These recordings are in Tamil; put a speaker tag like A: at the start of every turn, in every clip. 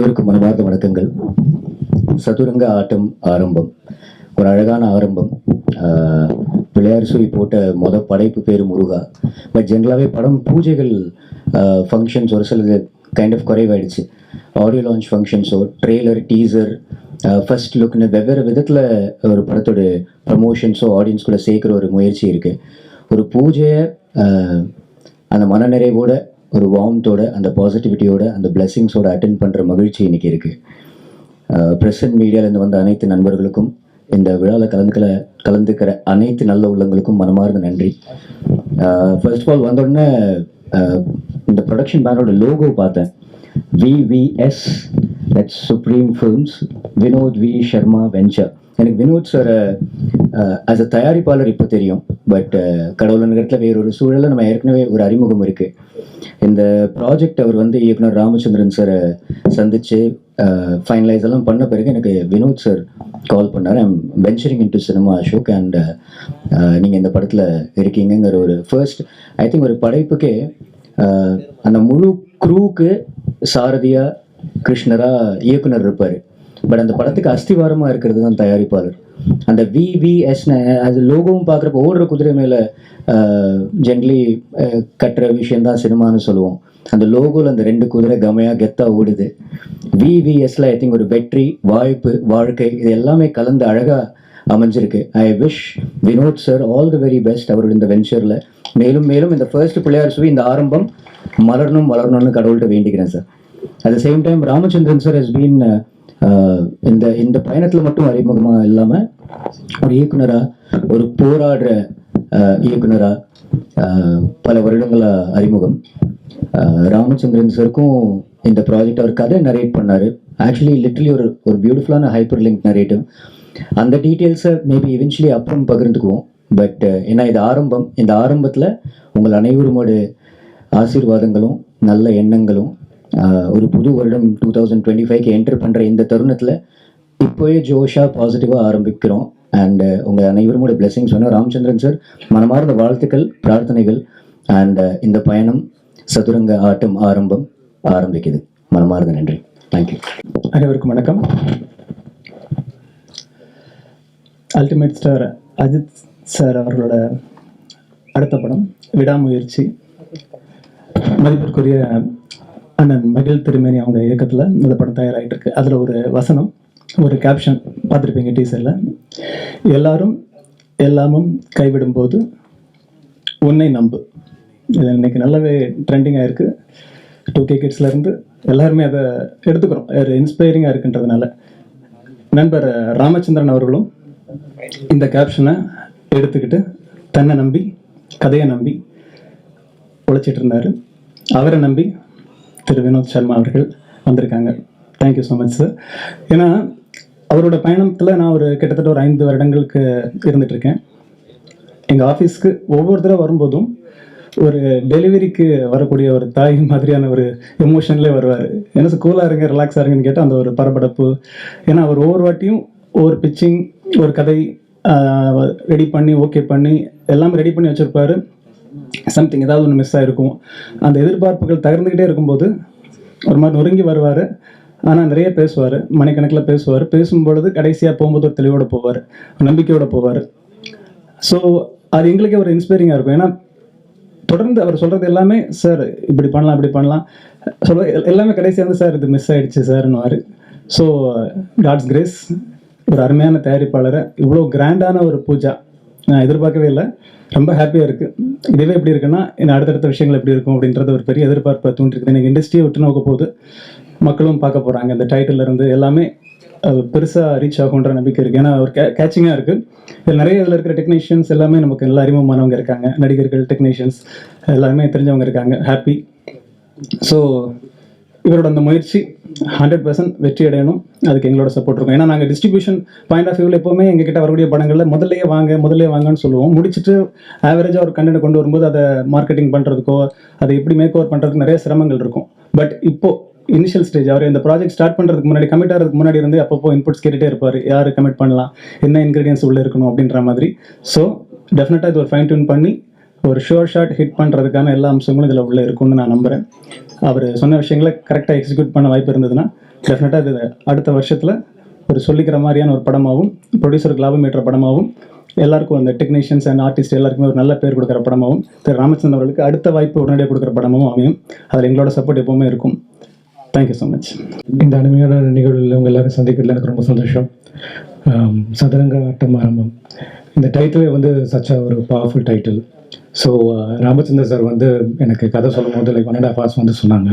A: அனைவருக்கும் மனமார்ந்த வணக்கங்கள். சதுரங்க ஆட்டம் ஆரம்பம். ஒரு அழகான ஆரம்பம். பிள்ளையார் சுழி போட்ட மொத படைப்பு பேர் முருகா. பட் ஜென்ரலாகவே படம் பூஜைகள் ஃபங்க்ஷன்ஸ் ஒரு சிலது கைண்ட் ஆஃப் குறைவாயிடுச்சு. ஆடியோ லான்ச் ஃபங்க்ஷன்ஸோ ட்ரெய்லர் டீசர் ஃபஸ்ட் லுக்னு வெவ்வேறு விதத்தில் ஒரு படத்தோட ப்ரமோஷன்ஸோ ஆடியன்ஸ் கூட சேர்க்குற ஒரு முயற்சி இருக்குது ஒரு பூஜையை அந்த மனநிறைவோட ஒரு வார்ம்த்தோட அந்த பாசிட்டிவிட்டியோட அந்த பிளெஸிங்ஸோட அட்டென்ட் பண்ணுற மகிழ்ச்சி இன்றைக்கி இருக்குது ப்ரெசன்ட் மீடியாவிலேருந்து வந்த அனைத்து நண்பர்களுக்கும் இந்த விழாவில் கலந்துக்கல கலந்துக்கிற அனைத்து நல்ல உள்ளங்களுக்கும் மனமார்ந்த நன்றி. ஃபர்ஸ்ட் ஆஃப் ஆல் வந்தோடனே இந்த ப்ரொடக்ஷன் பேனோட லோகோ பார்த்தேன். VVS that supreme films Vinod V Sharma venture எனக்கு வினோத் சார் ஆஸ் அ தயாரிப்பாளர் இப்போ தெரியும். பட் கடவுள் இடத்துல வேறொரு சூழலில் நம்ம ஏற்கனவே ஒரு அறிமுகம் இருக்குது இந்த ப்ராஜெக்ட் அவர் வந்து இயக்குனர் ராமச்சந்திரன் சாரை சந்தித்து ஃபைனலைஸ் எல்லாம் பண்ண பிறகு எனக்கு வினோத் சார் கால் பண்ணார். I'm venturing into cinema Ashok and நீங்கள் இந்த படத்தில் இருக்கீங்கங்கிற ஒரு ஃபர்ஸ்ட் ஐ திங்க் ஒரு படைப்புக்கே அந்த முழு குரூவுக்கு சாரதியாக கிருஷ்ணராக இயக்குனர் இருப்பார். பட் அந்த படத்துக்கு அஸ்திவாரமாக இருக்கிறது தான் தயாரிப்பாளர். அந்த விவிஎஸ் அது லோகோவும் பார்க்குறப்ப ஓடுற குதிரை மேலே ஜென்ரலி கட்டுற விஷயந்தான் சினிமான்னு சொல்லுவோம். அந்த லோகோவில் அந்த ரெண்டு குதிரை கமையாக கெத்தாக ஓடுது. விவிஎஸ்ல ஐ திங்க் ஒரு வெற்றி வாய்ப்பு வாழ்க்கை இது எல்லாமே கலந்து அழகாக அமைஞ்சிருக்கு. I wish Vinod sir all the very best அவரோட இந்த வெஞ்சரில் மேலும் மேலும் இந்த ஃபர்ஸ்ட் பிள்ளையார் சுவி இந்த ஆரம்பம் மலரணும் வளரணும்னு கடவுள்கிட்ட வேண்டிக்கிறேன் sir at the same time Ramachandran sir has been இந்த இந்த பயணத்தில் மட்டும் அறிமுகமாக இல்லாமல் ஒரு இயக்குனராக ஒரு போராடுற இயக்குனராக பல வருடங்களாக அறிமுகம். ராமச்சந்திரன் சருக்கும் இந்த ப்ராஜெக்ட் அவர் கதை நரேட் பண்ணார். ஆக்சுவலி லிட்ரலி ஒரு ஒரு பியூட்டிஃபுல்லான ஹைப்பர் லிங்க் நரேட்டிவ் அந்த டீட்டெயில்ஸை மேபி இவென்ச்சுவலி அப்புறம் பகிர்ந்துக்குவோம். பட் ஏன்னா இது ஆரம்பம். இந்த ஆரம்பத்தில் உங்கள் அனைவருமோட ஆசீர்வாதங்களும் நல்ல எண்ணங்களும் ஒரு புது வருடம் டூ தௌசண்ட் டுவெண்ட்டி ஃபைவ்க்கு என்டர் பண்ணுற இந்த தருணத்தில் இப்போயே ஜோஷாக பாசிட்டிவாக ஆரம்பிக்கிறோம். அண்டு உங்கள் அனைவருமோட பிளெஸிங்ஸ் வேணும். ராமச்சந்திரன் சார் மனமார்ந்த வாழ்த்துக்கள் பிரார்த்தனைகள் அண்டு இந்த பயணம் சதுரங்க ஆட்டம் ஆரம்பம் ஆரம்பிக்குது. மனமார்ந்த நன்றி. தேங்க்யூ
B: அனைவருக்கும் வணக்கம். அல்டிமேட் ஸ்டார் அஜித் சார் அவர்களோட அடுத்த படம் விடாமுயற்சி. மதிப்பிற்குரிய அண்ணன் மகிழ் திருமேனி அவங்க இயக்கத்தில் இந்த படம் தயாராகிட்டு இருக்கு. அதில் ஒரு வசனம் ஒரு கேப்ஷன் பார்த்துருப்பீங்க டீசரில் எல்லாரும் எல்லாமும் கைவிடும்போது உன்னை நம்பு. இது இன்னைக்கு நல்லாவே ட்ரெண்டிங்காக இருக்குது டூ கே கிட்ஸ்லேருந்து எல்லாருமே அதை எடுத்துக்கிறோம். ஒரு இன்ஸ்பைரிங்காக இருக்குன்றதுனால. நண்பர் ராமச்சந்திரன் அவர்களும் இந்த கேப்ஷனை எடுத்துக்கிட்டு தன்னை நம்பி கதையை நம்பி உழைச்சிட்டு இருந்தார். அவரை நம்பி திரு வினோத் சர்மா அவர்கள் வந்திருக்காங்க. தேங்க்யூ ஸோ மச் சார் ஏன்னா அவரோட பயணத்தில் நான் ஒரு கிட்டத்தட்ட ஒரு ஐந்து வருடங்களுக்கு இருந்துகிட்ருக்கேன் எங்கள் ஆஃபீஸ்க்கு ஒவ்வொரு தடவை வரும்போதும் ஒரு டெலிவரிக்கு வரக்கூடிய ஒரு தாய் மாதிரியான ஒரு எமோஷன்லேயே வருவார். என்ன கூலாக இருங்க ரிலாக்ஸாக இருங்கன்னு கேட்டால் அந்த ஒரு பரபரப்பு. ஏன்னா அவர் ஒவ்வொரு வாட்டியும் ஒரு பிச்சிங் ஒரு கதை ரெடி பண்ணி ஓகே பண்ணி எல்லாமே ரெடி பண்ணி வச்சுருப்பாரு. சம்திங் ஏதாவது ஒன்று மிஸ் ஆகிருக்கும் அந்த எதிர்பார்ப்புகள் தகர்ந்துக்கிட்டே இருக்கும்போது ஒரு மாதிரி நொறுங்கி வருவார். ஆனால் நிறைய பேசுவார். மணிக்கணக்கில் பேசுவார். பேசும்பொழுது கடைசியாக போகும்போது ஒரு தெளிவோட போவார். நம்பிக்கையோட போவார். ஸோ அது எங்களுக்கே ஒரு இன்ஸ்பைரிங்காக இருக்கும். ஏன்னா தொடர்ந்து அவர் சொல்கிறது எல்லாமே சார் இப்படி பண்ணலாம் இப்படி பண்ணலாம். சொல்ல எல்- எல்லாமே கடைசியாக வந்து சார் இது மிஸ் ஆகிடுச்சு சார்னுவார் ஸோ காட்ஸ் கிரேஸ் ஒரு அருமையான தயாரிப்பாளரை இவ்வளோ கிராண்டான ஒரு பூஜா நான் எதிர்பார்க்கவே இல்லை. ரொம்ப ஹாப்பியாக இருக்குது இதுவே எப்படி இருக்குன்னா இன்னும் அடுத்தடுத்த விஷயங்கள் எப்படி இருக்கும் அப்படின்றது ஒரு பெரிய எதிர்பார்ப்பை தூண்டிருக்குது. எனக்கு இண்டஸ்ட்ரியை விட்டு நோக்க போகுது. மக்களும் பார்க்க போகிறாங்க இந்த டைட்டிலேருந்து எல்லாமே எல்லாமே பெருசாக ரீச் ஆகுன்ற நம்பிக்கை இருக்குது ஏன்னா ஒரு கே கேச்சிங்காக இருக்குது இதில் நிறைய இதில் இருக்கிற டெக்னீஷியன்ஸ் எல்லாமே நமக்கு நல்லா அறிமுகமானவங்க இருக்காங்க. நடிகர்கள் டெக்னீஷியன்ஸ் எல்லாருமே தெரிஞ்சவங்க இருக்காங்க. ஹாப்பி ஸோ இவரோட அந்த முயற்சி ஹண்ட்ரட் பர்சன்ட் வெற்றி அடையணும். அதுக்கு எங்களோட சப்போர்ட் இருக்கும். ஏன்னா நாங்கள் டிஸ்ட்ரிபியூஷன் பாயிண்ட் ஆஃப் வியூவில் எப்போவுமே எங்ககிட்ட வரக்கூடிய படங்களில் முதல்லையே வாங்க முதல்லே வாங்கன்னு சொல்லுவோம். முடிச்சுட்டு ஆவரேஜாக ஒரு கண்டென்ட் கொண்டு வரும்போது அதை மார்க்கெட்டிங் பண்ணுறதுக்கோ அதை எப்படி மேக் ஓவர் பண்ணுறதுக்கு நிறைய சிரமங்கள் இருக்கும். பட் இப்போ இனிஷியல் ஸ்டேஜ் அவர் இந்த ப்ராஜெக்ட் ஸ்டார்ட் பண்ணுறதுக்கு முன்னாடி கமிட் ஆகிறதுக்கு முன்னாடி இருந்து அப்பப்போ இன்புட்ஸ் கேட்டுகிட்டே இருப்பார். யார் கமிட் பண்ணலாம்? என்ன இன்க்ரீடியன்ஸ் உள்ளே இருக்கணும்? அப்படின்ற மாதிரி. ஸோ டெஃபினட்டாக இது ஒரு ஃபைன் டியூன் பண்ணி ஒரு ஷோர் ஷாட் ஹிட் பண்ணுறதுக்கான எல்லா அம்சங்களும் இதில் உள்ளே இருக்கும்னு நான் நம்புகிறேன் அவர் சொன்ன விஷயங்களை கரெக்டாக எக்ஸிக்யூட் பண்ண வாய்ப்பு இருந்ததுன்னா டெஃபினட்டாக இது அடுத்த வருஷத்தில் ஒரு சொல்லிக்கிற மாதிரியான ஒரு படமாகவும் ப்ரொடியூசருக்கு லாபம் ஏற்ற படமாகவும் எல்லாருக்கும் அந்த டெக்னீஷியன்ஸ் அண்ட் ஆர்டிஸ்ட் எல்லாருக்குமே ஒரு நல்ல பேர் கொடுக்குற படமாகவும் திரு ராமச்சந்திரன் அவர்களுக்கு அடுத்த வாய்ப்பு உடனடியாக கொடுக்குற படமாகவும் அமையும். அதில் எங்களோட சப்போர்ட் எப்பவுமே இருக்கும். தேங்க்யூ ஸோ மச்
C: இந்த அருமையான நிகழ்வில் உங்கள் எல்லாரும் சந்திக்கிறதுல எனக்கு ரொம்ப சந்தோஷம். சதுரங்க ஆட்டம் ஆரம்பம். இந்த டைட்டிலே வந்து சச்சா ஒரு powerful title so uh, Ramachandar sir வந்து எனக்கு கதை சொல்லும் போது like one and half hours வந்து சொன்னாங்க.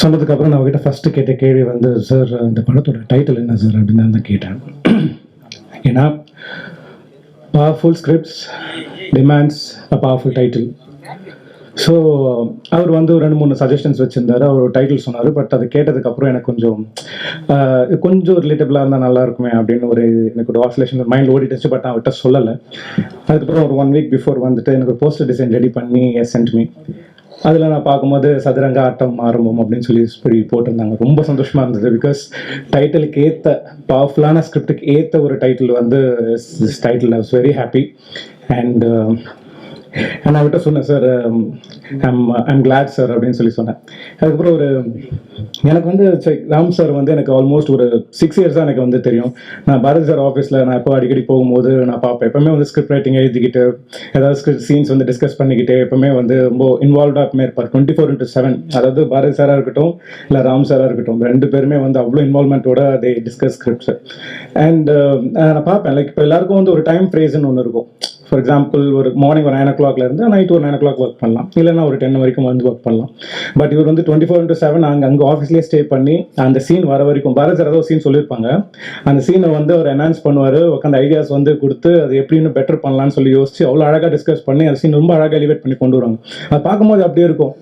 C: சொன்னதுக்கப்புறம் நான் அவர்கிட்ட ஃபஸ்ட்டு கேட்ட கேள்வி வந்து சார் இந்த படத்தோட டைட்டில் என்ன சார் அப்படின்னு தான் கேட்டேன். ஏன்னா powerful scripts demands a powerful title so அவர் வந்து ஒரு ரெண்டு மூணு சஜஷன்ஸ் வச்சுருந்தாரு. அவர் டைட்டில் சொன்னார். பட் அதை கேட்டதுக்கப்புறம் எனக்கு கொஞ்சம் கொஞ்சம் ரிலேட்டபிளாக இருந்தால் நல்லா இருக்குமே அப்படின்னு ஒரு எனக்கு ஒரு ஆசோலேஷன் மைண்ட் ஓடிட்டுச்சு பட் நான் அவர்கிட்ட சொல்லலை. அதுக்கப்புறம் ஒரு ஒன் வீக் பிஃபோர் வந்துட்டு எனக்கு ஒரு போஸ்டர் டிசைன் ரெடி பண்ணி சென்ட் மீ அதில் நான் பார்க்கும்போது சதுரங்க ஆட்டம் ஆரம்பம் அப்படின்னு சொல்லி சொல்லி போட்டிருந்தாங்க. ரொம்ப சந்தோஷமாக இருந்தது. பிகாஸ் டைட்டிலுக்கு ஏற்ற பவர்ஃபுல்லான ஸ்கிரிப்டுக்கு ஏற்ற ஒரு டைட்டில் வந்து title I was very happy and நான் அவர்கிட்ட சொன்னேன் sir I'm I'm glad sir அப்படின்னு சொல்லி சொன்னேன். அதுக்கப்புறம் ஒரு எனக்கு வந்து சரி, ராம் சார் வந்து எனக்கு ஆல்மோஸ்ட் ஒரு சிக்ஸ் இயர்ஸாக எனக்கு வந்து தெரியும். நான் பாரதி சார் ஆஃபீஸில் நான் எப்போ அடிக்கடி போகும்போது நான் பார்ப்பேன். எப்பவுமே வந்து ஸ்கிரிப்ட் ரைட்டிங் எழுதிக்கிட்டு ஏதாவது ஸ்கிரிப்ட் சீன்ஸ் வந்து டிஸ்கஸ் பண்ணிக்கிட்டு எப்பவுமே வந்து ரொம்ப இன்வால்வ்டாக எப்பவுமே இருப்பார். டுவெண்ட்டி ஃபோர் இன்ட்டு செவன் அதாவது பாரதி சாராக இருக்கட்டும் இல்லை ராம் சாராக இருக்கட்டும் ரெண்டு பேருமே வந்து அவ்வளோ இன்வால்மெண்ட்டோட அதை டிஸ்கஸ் ஸ்கிரிப்ட்ஸ் அண்ட் நான் பார்ப்பேன். லைக் இப்போ எல்லாருக்கும் வந்து ஒரு டைம் ஃப்ரேஸ்னு ஒன்று இருக்கும். ஃபார் எக்ஸாம்பிள் ஒரு மார்னிங் ஒரு நைன் ஓ கிளாக்ல இருந்து நைட் ஒரு நைன் ஓ கிளாக் ஒர்க் பண்ணலாம். இல்லைன்னா ஒரு டென் வரைக்கும் வந்து ஒர்க் பண்ணலாம். பட் இவர் வந்து டுவெண்ட்டி ஃபோர் இன்ட்டு செவன் அங்கே அங்கே ஆஃபீஸ்லேயே ஸ்டே பண்ணி அந்த சீன் வர வரைக்கும் பரத் ஏதோ சீன் சொல்லியிருப்பாங்க. அந்த சீனை வந்து அவர் என்ஹான்ஸ் பண்ணுவார் உட்காந்து ஐடியாஸ் வந்து கொடுத்து அது எப்படின்னு பெட்டர் பண்ணலாம்னு சொல்லி யோசிச்சு அவ்வளோ அழகாக டிஸ்கஸ் பண்ணி அந்த சீன் ரொம்ப அழகாக எலிவேட் பண்ணி கொண்டு வருவாங்க. அதை பார்க்கும்போது அப்படியே இருக்கும்.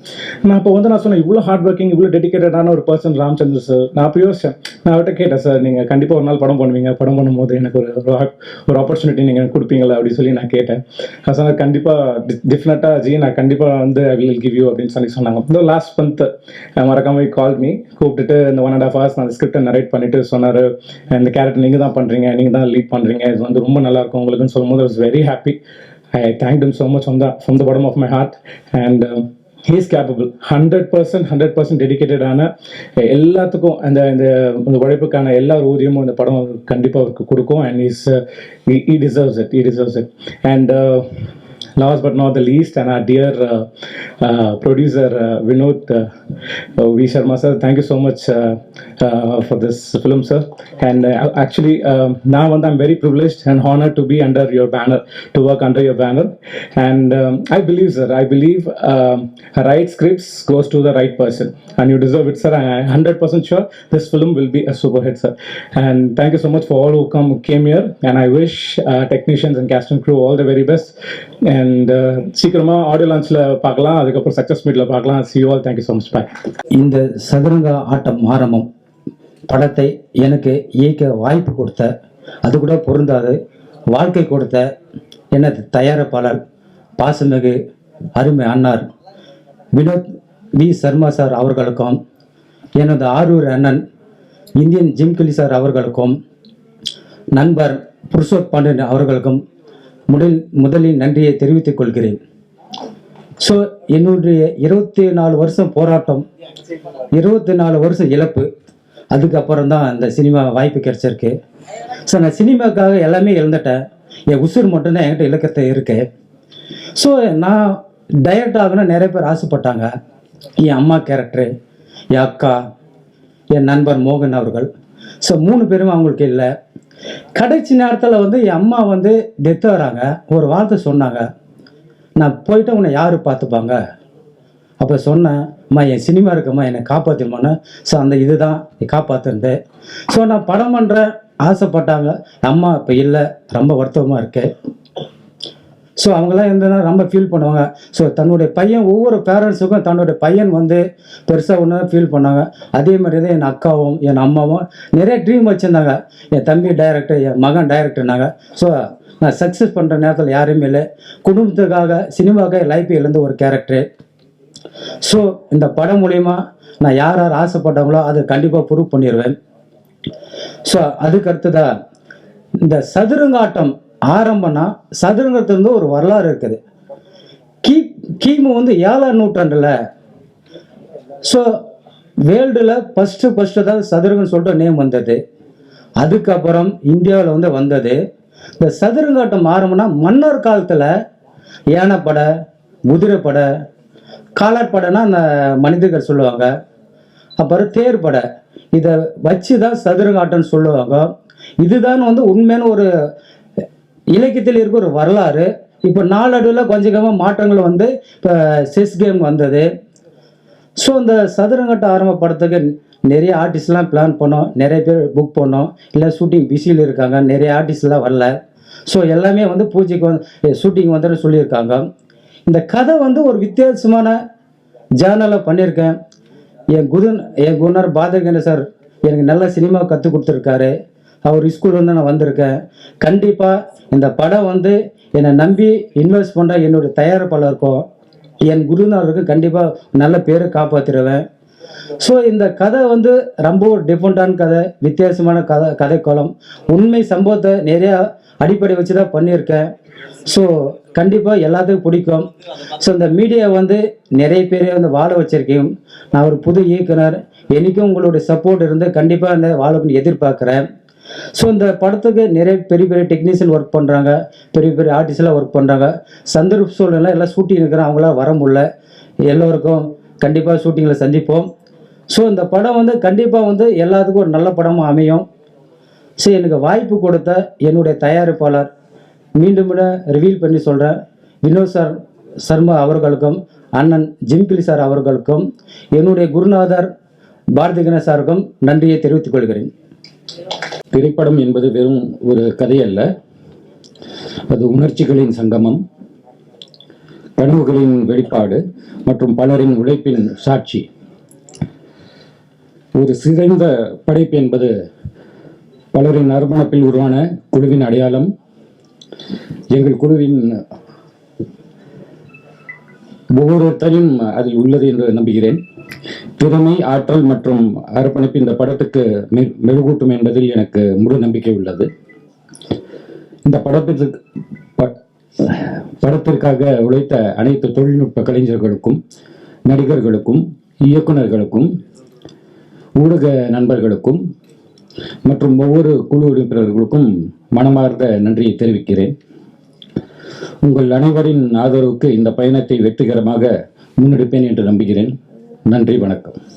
C: நான் இப்போ வந்து நான் சொன்னேன் இவ்வளோ ஹார்ட் ஒர்க்கிங் இவ்வளோ டெடிக்கேட்டடான ஒரு பர்சன் ராம்சந்திர சார் நான் அப்போ யோசிச்சேன். நான் அவர்கிட்ட கேட்டேன் சார் நீங்கள் கண்டிப்பாக ஒரு நாள் படம் பண்ணுவீங்க. படம் பண்ணும்போது எனக்கு ஒரு ஒரு ஆப்பர்ச்சுனிட்டி நீங்கள் எனக்கு கொடுப்பீங்களா? அப்படின்னு சொல்லி நான் கேட்டேன். நான் கண்டிப்பாக டிஃபினட்டாக ஜி நான் கண்டிப்பாக வந்து ஐ வில் கிவ் யூ அப்படின்னு சொல்லி சொன்னாங்க. இந்த லாஸ்ட் மந்த் மறக்காம கால் மீ கூப்பிட்டுட்டு இந்த ஒன் அண்ட் ஆஃப் ஹவர்ஸ் நான் ஸ்கிரிப்டை நரேட் பண்ணிட்டு சொன்னார். இந்த கேரக்டர் நீங்கள் தான் பண்ணுறீங்க நீங்கள் தான் லீட் பண்ணுறீங்க இது வந்து ரொம்ப நல்லா இருக்கும் உங்களுக்குன்னு சொல்லும்போது was very happy I thank him so much from the from the bottom of my heart and he's capable hundred percent hundred percent டெடிக்கேட்டடான எல்லாத்துக்கும் அந்த இந்த இந்த உழைப்புக்கான எல்லா ஊதியமும் இந்த படம் கண்டிப்பாக அவருக்கு கொடுக்கும். And is he deserves it he deserves it and last but not the least and our dear uh, uh, producer uh, Vinod uh, uh, V. Sharma sir thank you so much uh, uh, for this film sir. And uh, actually um, now I'm very privileged and honored to be under your banner to work under your banner. And um, I believe sir I believe um, right scripts goes to the right person. And you deserve it sir. I'm 100% sure this film will be a super hit sir. And thank you so much for all who come came here. And I wish uh, technicians and cast and crew all the very best and சீக்கிரமாக சீக்கிரமா ஆடியோ லான்ச்ல பார்க்கலாம். அதுக்கப்புறம் சக்சஸ் மீட்ல பார்க்கலாம். See all thank you so much bye
D: இந்த சதுரங்க ஆட்டம் ஆரம்பம் படத்தை எனக்கு இயக்க வாய்ப்பு கொடுத்த அது கூட பொருந்தாது. வாழ்க்கை கொடுத்த எனது தயாரிப்பாளர் பாசமிகு அருமை அண்ணார் வினோத் வி சர்மா சார் அவர்களுக்கும் எனது ஆரூர் அண்ணன் இந்தியன் ஜிம்கிலி சார் அவர்களுக்கும் நண்பர் புருஷோத் பாண்டியன் அவர்களுக்கும் முதல் முதலில் நன்றியை தெரிவித்துக் கொள்கிறேன். ஸோ என்னுடைய இருபத்தி நாலு வருஷம் போராட்டம் இருபத்தி நாலு வருஷம் இழப்பு அதுக்கப்புறம் தான் இந்த சினிமா வாய்ப்பு கிடைச்சிருக்கு. ஸோ நான் சினிமாக்காக எல்லாமே இழந்துட்டேன். என் உசுர் மட்டும்தான் என்கிட்ட இலக்கத்தை இருக்கு. ஸோ நான் டைரக்ட் ஆகணும்னு நிறைய பேர் ஆசைப்பட்டாங்க. என் அம்மா கேரக்டரு என் அக்கா என் நண்பர் மோகன் அவர்கள். ஸோ மூணு பேரும் அவங்களுக்கு இல்லை. கடைசி நேரத்தில் வந்து என் அம்மா வந்து டெத் வராங்க. ஒரு வார்த்தை சொன்னாங்க. நான் போயிட்டு உன்னை யார் பார்த்துப்பாங்க? அப்போ சொன்னேன் அம்மா என் சினிமா இருக்கம்மா என்னை காப்பாற்றிடுமான்னு ஸோ அந்த இதுதான். காப்பாற்றுனது ஸோ நான் படம் பண்ணுறேன் ஆசைப்பட்டாங்க. அம்மா இப்போ இல்லை. ரொம்ப வருத்தமாக இருக்குது ஸோ அவங்களாம் இருந்ததுனா ரொம்ப ஃபீல் பண்ணுவாங்க. ஸோ தன்னுடைய பையன் ஒவ்வொரு பேரண்ட்ஸுக்கும் தன்னுடைய பையன் வந்து பெருசாக ஒன்று ஃபீல் பண்ணாங்க. அதே மாதிரி தான் என் அக்காவும் என் அம்மாவும் நிறைய ட்ரீம் வச்சுருந்தாங்க. என் தம்பி டைரக்டர் என் மகன் டைரக்டர்னாங்க ஸோ நான் சக்ஸஸ் பண்ணுற நேரத்தில் யாருமே இல்லை. குடும்பத்துக்காக சினிமாக்காக லைஃப் இழந்த ஒரு கேரக்டரு ஸோ இந்த படம் மூலிமா நான் யார் யார் ஆசைப்பட்டாங்களோ அதை கண்டிப்பாக ப்ரூவ் பண்ணிடுவேன் ஸோ அதுக்கு அடுத்ததாக இந்த சதுரங்காட்டம் ஆரம்பம்னா சதுரங்கத்திலிருந்து ஒரு வரலாறு இருக்குது. கீ கிமு வந்து ஏழாம் நூற்றாண்டில். ஸோ வேர்ல்டில் ஃபஸ்ட்டு ஃபஸ்ட்டு தான் சதுரங்கன்னு சொல்லிட்டு நேம் வந்தது. அதுக்கப்புறம் இந்தியாவில் வந்து வந்தது. இந்த சதுரங்காட்டம் ஆரம்பம்னா மன்னர் காலத்தில் யானைப்படை குதிரைப்படை காலாட்படைனா அந்த மனிதர்கள் சொல்லுவாங்க. அப்புறம் தேர்படை. இதை வச்சு தான் சதுரங்காட்டம்னு சொல்லுவாங்க. இதுதான் வந்து உண்மையான ஒரு இலக்கியத்தில் இருக்க ஒரு வரலாறு. இப்போ நாளடைவில் கொஞ்சம் கொஞ்சமாக மாற்றங்கள் வந்து இப்போ செஸ் கேம் வந்தது. ஸோ இந்த சதுரங்கட்ட ஆரம்ப படத்துக்கு நிறைய ஆர்டிஸ்ட்லாம் பிளான் பண்ணோம். நிறைய பேர் புக் பண்ணோம். இல்லை ஷூட்டிங் பிஸியில் இருக்காங்க. நிறைய ஆர்டிஸ்ட்லாம் வரல. ஸோ எல்லாமே வந்து பூஜைக்கு வந்து ஷூட்டிங் வந்துன்னு சொல்லியிருக்காங்க. இந்த கதை வந்து ஒரு வித்தியாசமான ஜேர்னலில் பண்ணியிருக்கேன். என் குரு என் குருனார் பாதகேந்திர சார் எனக்கு நல்ல சினிமா கற்றுக் கொடுத்துருக்காரு. அவர் ஸ்கூல்லேருந்து நான் வந்திருக்கேன். கண்டிப்பாக இந்த படம் வந்து என்னை நம்பி இன்வெஸ்ட் பண்ணுற என்னுடைய தயாரிப்பாளருக்கும் என் குருநாதருக்கு கண்டிப்பாக நல்ல பேரை காப்பாற்றிடுவேன் ஸோ இந்த கதை வந்து ரொம்ப டிஃப்ரெண்ட்டான கதை வித்தியாசமான கதை கதைக்கோளம். உண்மை சம்பவத்தை நிறையா அடிப்படை வச்சு தான் பண்ணியிருக்கேன். ஸோ கண்டிப்பாக எல்லாத்துக்கும் பிடிக்கும். ஸோ இந்த மீடியா வந்து நிறைய பேரை வந்து வாழ வச்சுருக்கேன். நான் ஒரு புது இயக்குனர். எனக்கும் உங்களுடைய சப்போர்ட் இருந்து கண்டிப்பாக அந்த வாழணும்னு எதிர்பார்க்குறேன். ஸோ இந்த படத்துக்கு நிறைய பெரிய பெரிய டெக்னீஷியன் ஒர்க் பண்ணுறாங்க பெரிய பெரிய ஆர்டிஸ்டெலாம் ஒர்க் பண்ணுறாங்க சந்தர்ப்ப சூழ்நிலை எல்லாம் ஷூட்டிங் இருக்கிறாங்க அவங்களாம் வர முடில எல்லோருக்கும் கண்டிப்பாக ஷூட்டிங்கில் சந்திப்போம். ஸோ இந்த படம் வந்து கண்டிப்பாக வந்து எல்லாத்துக்கும் ஒரு நல்ல படமாக அமையும். ஸோ எனக்கு வாய்ப்பு கொடுத்த என்னுடைய தயாரிப்பாளர் மீண்டும் ரிவீல் பண்ணி சொல்கிறேன் வினோத் சார் சர்மா அவர்களுக்கும் அண்ணன் ஜிம்கிலி சார் அவர்களுக்கும் என்னுடைய குருநாதர் பாரதி கணேஷ் சாருக்கும் நன்றியை தெரிவித்துக் கொள்கிறேன்.
E: திரைப்படம் என்பது வெறும் ஒரு கதை அல்ல அது உணர்ச்சிகளின் சங்கமம் கனவுகளின் வெளிப்பாடு மற்றும் பலரின் உழைப்பின் சாட்சி. ஒரு சிறந்த படைப்பு என்பது பலரின் அர்ப்பணிப்பில் உருவான குழுவின் அடையாளம். எங்கள் குழுவின் ஒவ்வொருத்தரையும் அதில் உள்ளது என்று நம்புகிறேன். திறமை ஆற்றல் மற்றும் அர்ப்பணிப்பு இந்த படத்துக்கு மெ- மெருகூட்டும் என்பதில் எனக்கு முழு நம்பிக்கை உள்ளது. இந்த படத்திற்கு படத்திற்காக உழைத்த அனைத்து தொழில்நுட்ப கலைஞர்களுக்கும் நடிகர்களுக்கும் இயக்குனர்களுக்கும் ஊடக நண்பர்களுக்கும் மற்றும் ஒவ்வொரு குழு உறுப்பினர்களுக்கும் மனமார்ந்த நன்றியை தெரிவிக்கிறேன். உங்கள் அனைவரின் ஆதரவுக்கு இந்த பயணத்தை வெற்றிகரமாக முன்னெடுப்பேன் என்று நம்புகிறேன். நன்றி வணக்கம்.